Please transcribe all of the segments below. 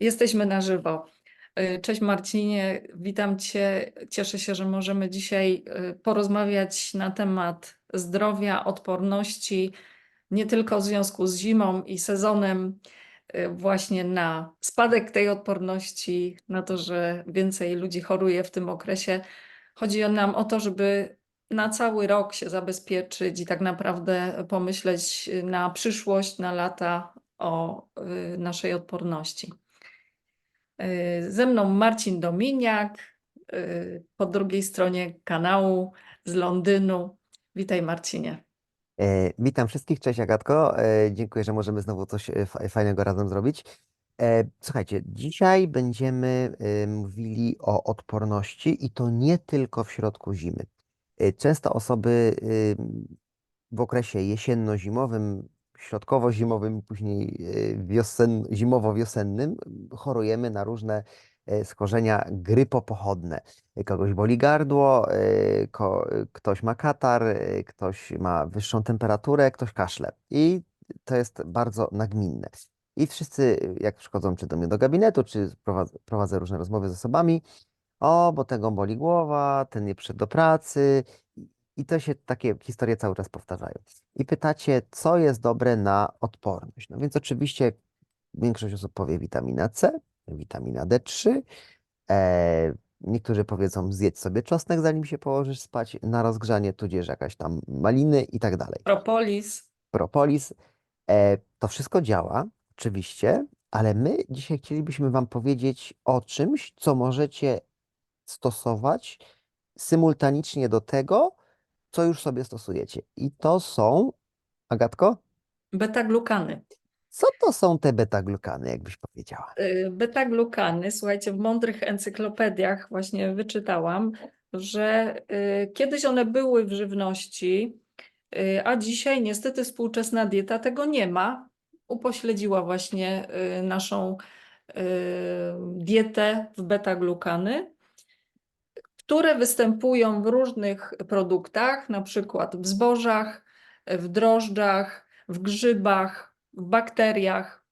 Jesteśmy na żywo. Y, Cześć Marcinie, witam Cię. Cieszę się, że możemy dzisiaj y, porozmawiać na temat zdrowia, odporności, nie tylko w związku z zimą i sezonem, y, właśnie na spadek tej odporności, na to, że więcej ludzi choruje w tym okresie. Chodzi nam o to, żeby na cały rok się zabezpieczyć i tak naprawdę pomyśleć na przyszłość, na lata o naszej odporności. Y, Ze mną Marcin Dominiak, y, po drugiej stronie kanału z Londynu. Witaj Marcinie. E, Witam wszystkich, cześć Agatko. E, Dziękuję, że możemy znowu coś e, fa- fajnego razem zrobić. E, Słuchajcie, dzisiaj będziemy e, mówili o odporności i to nie tylko w środku zimy. E, Często osoby e, w okresie jesienno-zimowym, środkowo-zimowym, później e, wiosen, zimowo-wiosennym chorujemy na różne e, schorzenia grypopochodne. Kogoś boli gardło, y, ko, ktoś ma katar, ktoś ma wyższą temperaturę, ktoś kaszle. I to jest bardzo nagminne. I wszyscy, jak przychodzą czy do mnie do gabinetu, czy prowadzę, prowadzę różne rozmowy z osobami, o, bo tego boli głowa, ten nie przyszedł do pracy. I to się takie historie cały czas powtarzają. I pytacie, co jest dobre na odporność? No więc oczywiście większość osób powie witamina C, witamina D3, E, niektórzy powiedzą zjedz sobie czosnek, zanim się położysz spać na rozgrzanie, tudzież jakaś tam maliny i tak dalej. Propolis. Propolis. E, to wszystko działa, oczywiście, ale my dzisiaj chcielibyśmy Wam powiedzieć o czymś, co możecie stosować symultanicznie do tego, co już sobie stosujecie. I to są, Agatko, Beta-glukany. co to są te beta-glukany, jakbyś powiedziała? Y, Beta-glukany, słuchajcie, w mądrych encyklopediach właśnie wyczytałam, że y, kiedyś one były w żywności, y, a dzisiaj niestety współczesna dieta tego nie ma. Upośledziła właśnie naszą dietę w beta-glukany, które występują w różnych produktach, na przykład w zbożach, w drożdżach, w grzybach, w bakteriach.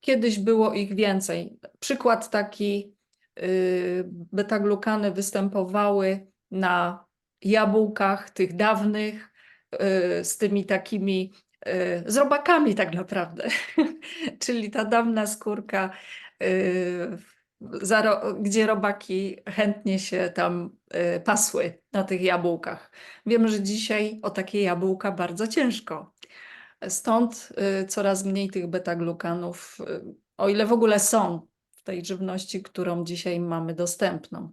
Kiedyś było ich więcej. Przykład taki, y, beta-glukany występowały na jabłkach tych dawnych, y, z tymi takimi, y, z robakami tak naprawdę. Czyli ta dawna skórka, ro- gdzie robaki chętnie się tam y, pasły na tych jabłkach. Wiem, że dzisiaj o takie jabłka bardzo ciężko. Stąd y, coraz mniej tych beta-glukanów, y, o ile w ogóle są w tej żywności, którą dzisiaj mamy dostępną.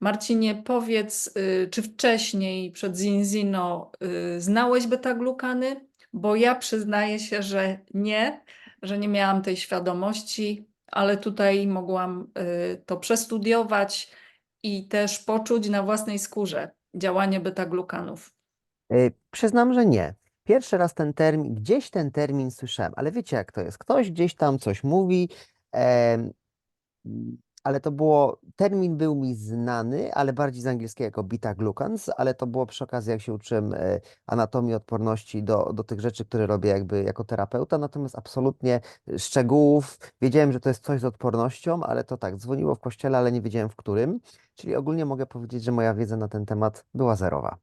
Marcinie, powiedz, y, czy wcześniej przed Zinzino y, znałeś beta-glukany? Bo ja przyznaję się, że nie, że nie miałam tej świadomości, ale tutaj mogłam y, to przestudiować i też poczuć na własnej skórze działanie beta-glukanów. Y, Przyznam, że nie. Pierwszy raz ten termin, gdzieś ten termin słyszałem, ale wiecie jak to jest. Ktoś gdzieś tam coś mówi, ale to było, termin był mi znany, ale bardziej z angielskiego jako beta-glucans, ale to było przy okazji, jak się uczyłem e, anatomii odporności do, do tych rzeczy, które robię jakby jako terapeuta, natomiast absolutnie szczegółów, wiedziałem, że to jest coś z odpornością, ale to tak, dzwoniło w kościele, ale nie wiedziałem w którym, czyli ogólnie mogę powiedzieć, że moja wiedza na ten temat była zerowa.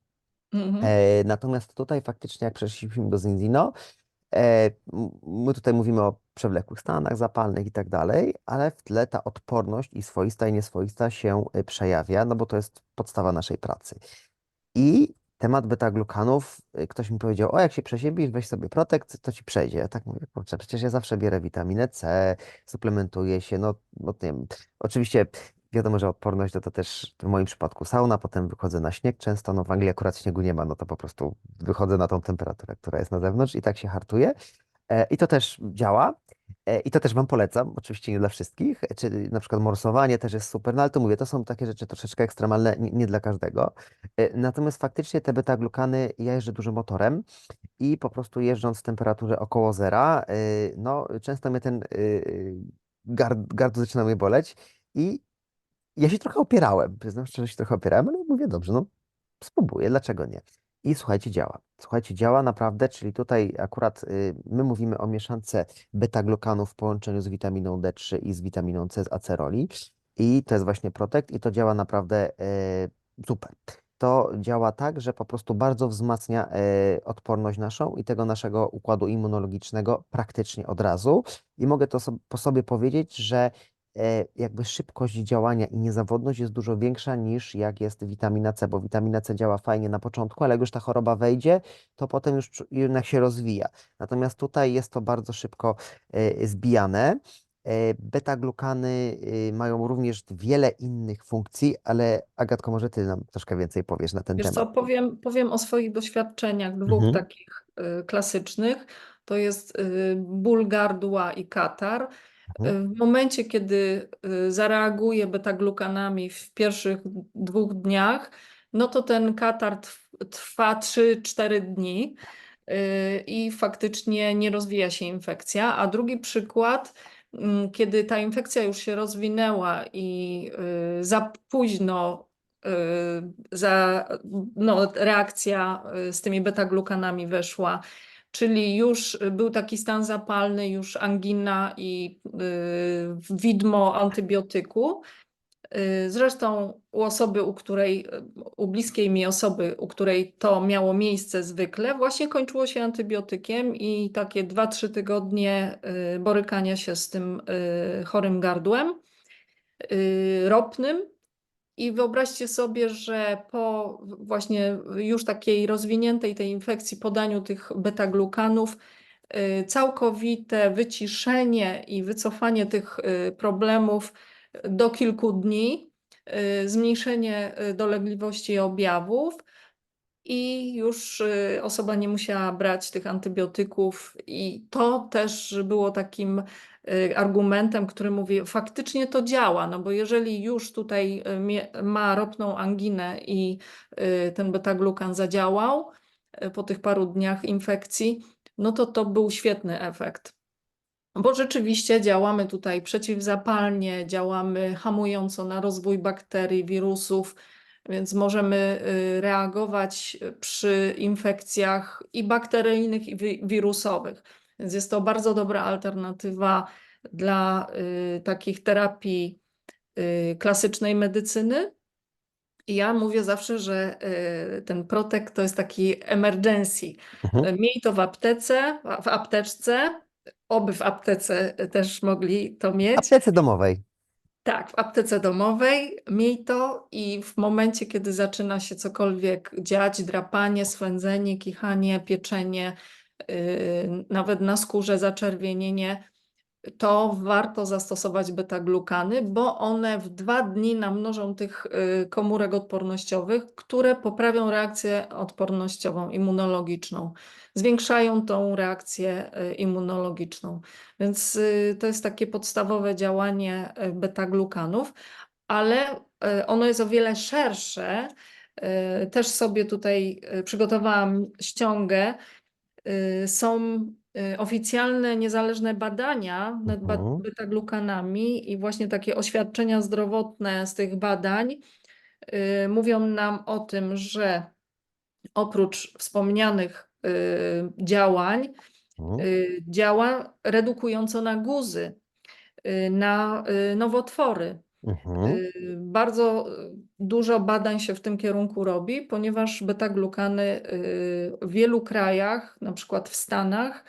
Mhm. E, Natomiast tutaj faktycznie, jak przeszliśmy do Zinzino, e, my tutaj mówimy o przewlekłych stanach zapalnych i tak dalej, ale w tle ta odporność i swoista i nieswoista się e, przejawia, no bo to jest podstawa naszej pracy. I temat beta-glukanów, e, ktoś mi powiedział, o jak się przesiebisz, weź sobie protekt, to ci przejdzie. Ja tak mówię, kurczę, przecież ja zawsze bierę witaminę C, suplementuję się, no, no nie wiem, oczywiście wiadomo, że odporność to, to też w moim przypadku sauna, potem wychodzę na śnieg często, no w Anglii akurat śniegu nie ma, no to po prostu wychodzę na tą temperaturę, która jest na zewnątrz i tak się hartuję. E, I to też działa. E, I to też Wam polecam, oczywiście nie dla wszystkich, e, czy na przykład morsowanie też jest super, no ale to mówię, to są takie rzeczy troszeczkę ekstremalne, nie, dla każdego. Natomiast faktycznie te beta-glukany, ja jeżdżę dużym motorem i po prostu jeżdżąc w temperaturze około zera, no często mnie ten gard, gardło zaczyna mnie boleć i ja się trochę opierałem, przyznam szczerze, się trochę opierałem, ale mówię, dobrze, no spróbuję, dlaczego nie? I słuchajcie, działa. Słuchajcie, działa naprawdę, czyli tutaj akurat y, my mówimy o mieszance beta-glukanów w połączeniu z witaminą D3 i z witaminą C z aceroli. I to jest właśnie Protect i to działa naprawdę e, super. To działa tak, że po prostu bardzo wzmacnia e, odporność naszą i tego naszego układu immunologicznego praktycznie od razu. I mogę to sob- po sobie powiedzieć, że jakby szybkość działania i niezawodność jest dużo większa niż jak jest witamina C, bo witamina C działa fajnie na początku, ale jak już ta choroba wejdzie, to potem już jednak się rozwija. Natomiast tutaj jest to bardzo szybko e, zbijane. E, Beta-glukany mają również wiele innych funkcji, ale Agatko, może ty nam troszkę więcej powiesz na ten Wiesz co, temat. powiem, powiem o swoich doświadczeniach, dwóch Mhm. takich klasycznych. To jest ból gardła i katar. Mhm. Y, W momencie, kiedy y, zareaguje beta-glukanami w pierwszych dwóch dniach, no to ten katar trw- trwa 3-4 dni y, i faktycznie nie rozwija się infekcja. A drugi przykład, mm, kiedy ta infekcja już się rozwinęła i za późno za, no, reakcja z tymi beta-glukanami weszła, czyli już był taki stan zapalny, już angina i y, widmo antybiotyku. Y, Zresztą u osoby, u której, u bliskiej mi osoby, u której to miało miejsce zwykle, właśnie kończyło się antybiotykiem i takie 2-3 tygodnie y, borykania się z tym y, chorym gardłem y, ropnym. I wyobraźcie sobie, że po właśnie już takiej rozwiniętej tej infekcji, podaniu tych beta-glukanów, y, całkowite wyciszenie i wycofanie tych y, problemów do kilku dni, y, zmniejszenie dolegliwości i objawów. I już y, osoba nie musiała brać tych antybiotyków, i to też było takim y, argumentem, który mówi, faktycznie to działa, no bo jeżeli już tutaj y, ma ropną anginę i ten beta-glukan zadziałał po tych paru dniach infekcji, no to to był świetny efekt. Bo rzeczywiście działamy tutaj przeciwzapalnie, działamy hamująco na rozwój bakterii, wirusów, więc możemy y, reagować przy infekcjach i bakteryjnych, i wi- wirusowych. Więc jest to bardzo dobra alternatywa dla y, takich terapii y, klasycznej medycyny. I ja mówię zawsze, że y, ten protek to jest taki emergency. Mhm. Miej to w aptece, w apteczce, oby w aptece też mogli to W mieć. aptece domowej. Tak, w aptece domowej miej to i w momencie, kiedy zaczyna się cokolwiek dziać, drapanie, swędzenie, kichanie, pieczenie, yy, nawet na skórze zaczerwienienie, to warto zastosować beta-glukany, bo one w dwa dni namnożą tych y, komórek odpornościowych, które poprawią reakcję odpornościową, immunologiczną, zwiększają tą reakcję y, immunologiczną. Więc y, to jest takie podstawowe działanie beta-glukanów, ale ono jest o wiele szersze. Też sobie tutaj przygotowałam ściągę. Y, Są y, oficjalne, niezależne badania nad Mhm. beta-glukanami i właśnie takie oświadczenia zdrowotne z tych badań y, mówią nam o tym, że oprócz wspomnianych działań, Mhm. działa redukująco na guzy, na nowotwory. Mhm. Y, Bardzo y, dużo badań się w tym kierunku robi, ponieważ beta-glukany y, w wielu krajach, na przykład w Stanach,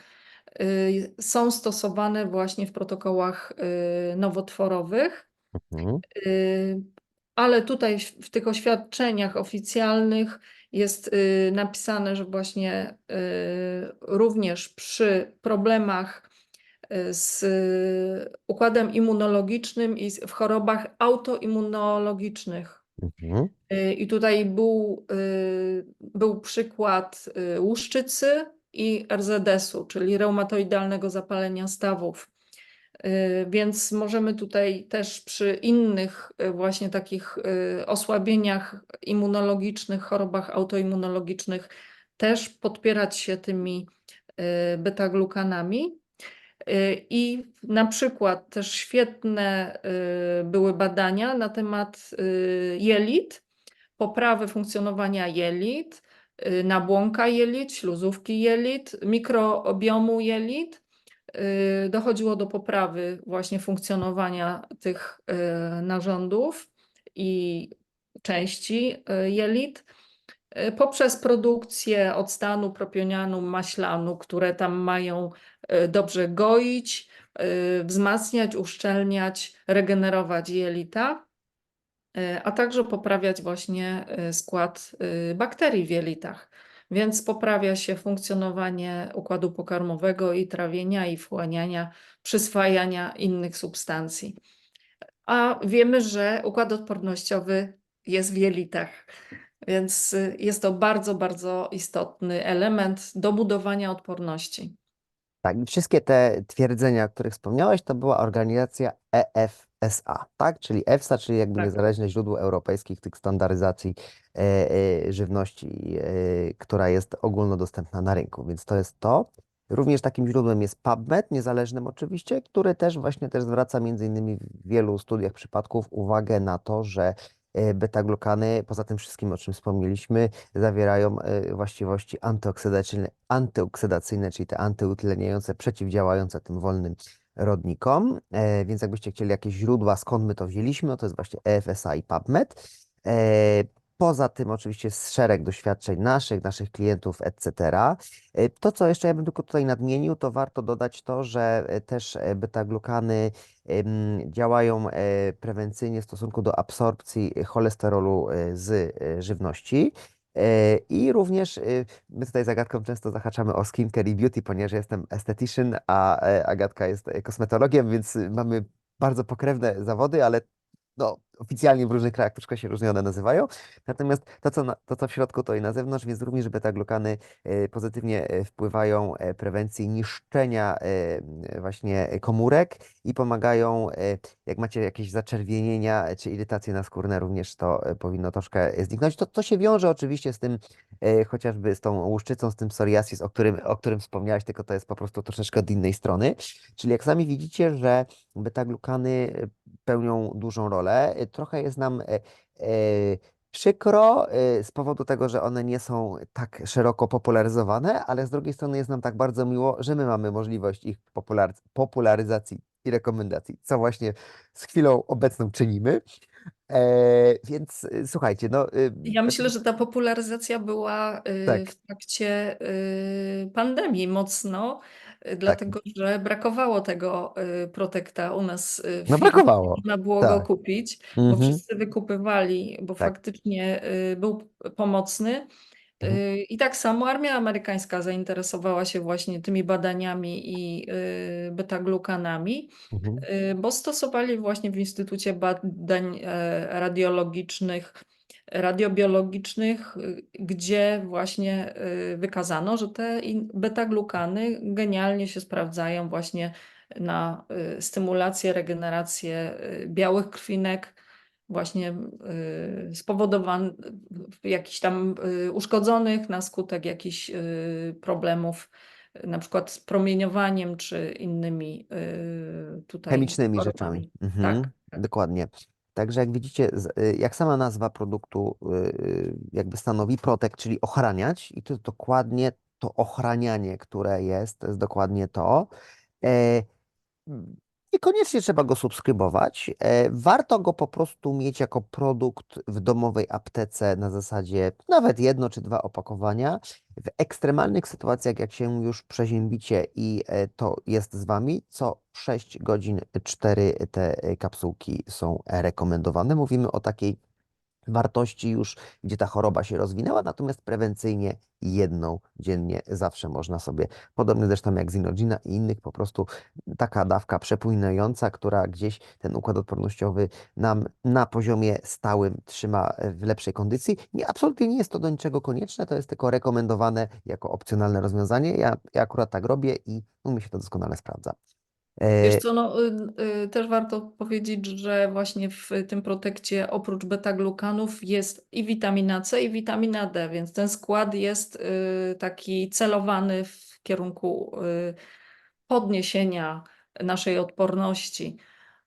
są stosowane właśnie w protokołach nowotworowych. Mhm. Ale tutaj w tych oświadczeniach oficjalnych jest napisane, że właśnie również przy problemach z y, układem immunologicznym i w chorobach autoimmunologicznych. Mhm. Y, I tutaj był, y, był przykład łuszczycy i RZS-u, czyli reumatoidalnego zapalenia stawów. Więc możemy tutaj też przy innych właśnie takich osłabieniach immunologicznych, chorobach autoimmunologicznych też podpierać się tymi beta-glukanami. Y, I na przykład też świetne y, były badania na temat y, jelit, poprawy funkcjonowania jelit, nabłonka jelit, śluzówki jelit, mikrobiomu jelit. Dochodziło do poprawy właśnie funkcjonowania tych narządów i części jelit poprzez produkcję octanu, propionianu, maślanu, które tam mają dobrze goić, y, wzmacniać, uszczelniać, regenerować jelita, y, a także poprawiać właśnie y, skład y, bakterii w jelitach. Więc poprawia się funkcjonowanie układu pokarmowego i trawienia, i wchłaniania, przyswajania innych substancji. A wiemy, że układ odpornościowy jest w jelitach, więc y, jest to bardzo, bardzo istotny element do budowania odporności. Tak, wszystkie te twierdzenia, o których wspomniałeś, to była organizacja EFSA, tak? Czyli EFSA, czyli jakby Tak. niezależne źródło europejskich tych standaryzacji e, e, żywności, e, która jest ogólnodostępna na rynku, więc to jest to. Również takim źródłem jest PubMed, niezależnym oczywiście, który też właśnie też zwraca między innymi w wielu studiach przypadków uwagę na to, że beta-glukany, poza tym wszystkim, o czym wspomnieliśmy, zawierają e, właściwości antyoksydacyjne, antyoksydacyjne, czyli te antyutleniające, przeciwdziałające tym wolnym rodnikom. E, Więc jakbyście chcieli jakieś źródła, skąd my to wzięliśmy, no to jest właśnie EFSA i PubMed. Poza tym oczywiście jest szereg doświadczeń naszych, naszych klientów, etc. E, To, co jeszcze ja bym tylko tutaj nadmienił, to warto dodać to, że e, też e, beta-glukany działają prewencyjnie w stosunku do absorpcji cholesterolu z żywności. I również my tutaj z Agatką często zahaczamy o skincare i beauty, ponieważ jestem esthetician, a Agatka jest kosmetologiem, więc mamy bardzo pokrewne zawody, ale no, oficjalnie w różnych krajach troszkę się różnie one nazywają. Natomiast to, co, na, to, co w środku, to i na zewnątrz, więc również beta-glukany e, pozytywnie e, wpływają e, prewencji niszczenia właśnie komórek i pomagają, jak macie jakieś zaczerwienienia czy irytacje naskórne, również to powinno troszkę zniknąć. To, to się wiąże oczywiście z tym, chociażby z tą łuszczycą, z tym psoriasis, o którym, o którym wspomniałeś, tylko to jest po prostu troszeczkę od innej strony. Czyli jak sami widzicie, że beta-glukany pełnią dużą rolę. Trochę jest nam e, e, przykro e, z powodu tego, że one nie są tak szeroko popularyzowane, ale z drugiej strony jest nam tak bardzo miło, że my mamy możliwość ich popular popularyzacji i rekomendacji, co właśnie z chwilą obecną czynimy. E, więc słuchajcie, no. e, Ja myślę, że ta popularyzacja była y, Tak. w trakcie y, pandemii mocno, y, dlatego że brakowało tego y, protekta u nas y, w No brakowało, można było go tak. kupić, bo Mhm. wszyscy wykupywali, bo Tak. faktycznie y, był pomocny. Mhm. Y, I tak samo armia amerykańska zainteresowała się właśnie tymi badaniami i y, beta-glukanami. Mhm. Y, bo stosowali właśnie w Instytucie Badań e, Radiologicznych, Radiobiologicznych, y, gdzie właśnie y, wykazano, że te beta-glukany genialnie się sprawdzają właśnie na y, stymulację, regenerację białych krwinek, właśnie spowodowanych jakichś tam uszkodzonych na skutek jakichś problemów na przykład z promieniowaniem czy innymi tutaj Chemicznymi chorobami. rzeczami. Mhm. Tak, tak. Dokładnie. Także jak widzicie, y, jak sama nazwa produktu y, jakby stanowi protect, czyli ochraniać, i to dokładnie to ochranianie, które jest, to jest dokładnie to. Niekoniecznie trzeba go subskrybować. E, Warto go po prostu mieć jako produkt w domowej aptece na zasadzie nawet jedno czy dwa opakowania. W ekstremalnych sytuacjach, jak się już przeziębicie i e, to jest z Wami, co 6 godzin 4 te e, kapsułki są rekomendowane. Mówimy o takiej wartości już, gdzie ta choroba się rozwinęła, natomiast prewencyjnie jedną dziennie zawsze można sobie, podobnie zresztą jak z Inogina i innych, po prostu taka dawka przepłynąca, która gdzieś ten układ odpornościowy nam na poziomie stałym trzyma w lepszej kondycji. Nie, absolutnie nie jest to do niczego konieczne, to jest tylko rekomendowane jako opcjonalne rozwiązanie. Ja, ja akurat tak robię i no, mi się to doskonale sprawdza. E, Wiesz co, no, y, y, też warto powiedzieć, że właśnie w tym protekcie oprócz beta-glukanów jest i witamina C i witamina D, więc ten skład jest y, taki celowany w kierunku y, podniesienia naszej odporności.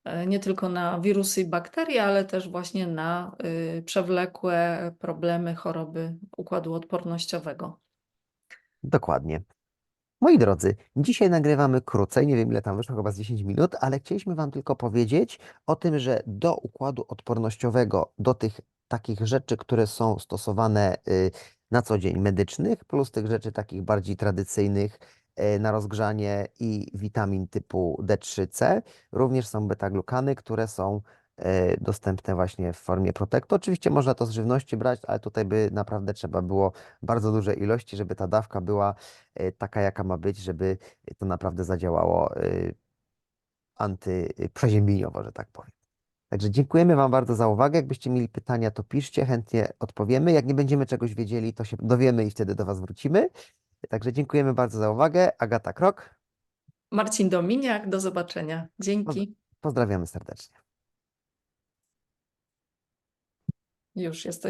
e, nie tylko na wirusy i bakterie, ale też właśnie na y, przewlekłe problemy, choroby układu odpornościowego. Dokładnie. Moi drodzy, dzisiaj nagrywamy krócej, nie wiem ile tam wyszło, chyba z 10 minut, ale chcieliśmy Wam tylko powiedzieć o tym, że do układu odpornościowego, do tych takich rzeczy, które są stosowane y, na co dzień medycznych, plus tych rzeczy takich bardziej tradycyjnych y, na rozgrzanie i witamin typu D3C, również są beta-glukany, które są dostępne właśnie w formie protektu. Oczywiście można to z żywności brać, ale tutaj by naprawdę trzeba było bardzo duże ilości, żeby ta dawka była y, taka, jaka ma być, żeby to naprawdę zadziałało y, antyprzeziębieniowo, że tak powiem. Także dziękujemy Wam bardzo za uwagę. Jakbyście mieli pytania, to piszcie, chętnie odpowiemy. Jak nie będziemy czegoś wiedzieli, to się dowiemy i wtedy do Was wrócimy. Także dziękujemy bardzo za uwagę. Agata Krok, Marcin Dominiak, do zobaczenia. Dzięki. pozdrawiamy serdecznie. Już jesteśmy.